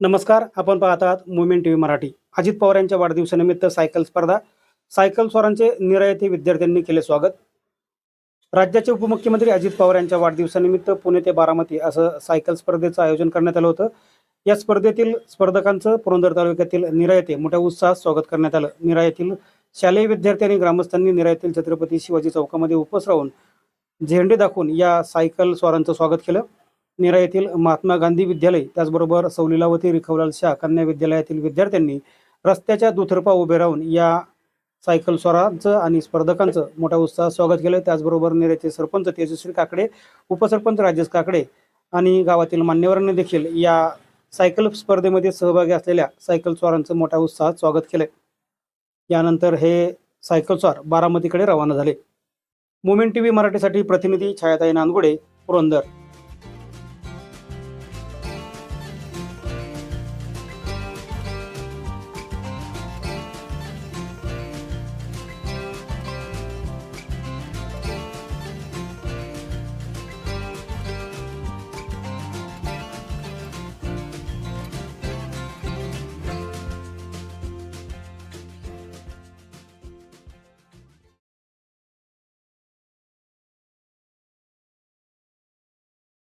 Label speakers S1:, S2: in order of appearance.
S1: नमस्कार आपण पाहत आहात मुवमेंट टीव्ही मराठी. अजित पवार यांच्या वाढदिवसानिमित्त सायकल स्पर्धा सायकल स्वारांचे निरायती विद्यार्थ्यांनी केले स्वागत. राज्याचे उपमुख्यमंत्री अजित पवार यांच्या वाढदिवसानिमित्त पुणे ते बारामती असं सायकल स्पर्धेचं आयोजन करण्यात आलं होतं. या स्पर्धेतील स्पर्धकांचं पुरंदर तालुक्यातील निरायते मोठ्या उत्साहात स्वागत करण्यात आलं. निरायतील शालेय विद्यार्थी आणि ग्रामस्थांनी निरायतील छत्रपती शिवाजी चौकामध्ये उपस राहून झेंडे दाखवून या सायकल स्वारांचं स्वागत केलं. निरा येथील महात्मा गांधी विद्यालय त्याचबरोबर सौलीलावती रिखवलाल शाह कन्या विद्यालयातील विद्यार्थ्यांनी रस्त्याच्या दुतर्फा उभे राहून या सायकल स्वारांचं आणि स्पर्धकांचं मोठ्या उत्साहात स्वागत केलं. त्याचबरोबर निरेचे सरपंच तेजस्वी काकडे उपसरपंच राजेश काकडे आणि गावातील मान्यवरांनी देखील या सायकल स्पर्धेमध्ये सहभागी असलेल्या सायकल स्वारांचं मोठ्या उत्साहात स्वागत केलं. यानंतर हे सायकल स्वार बारामतीकडे रवाना झाले. मुमेंट टीव्ही मराठीसाठी प्रतिनिधी छायाताई नांदगुडे पुरंदर.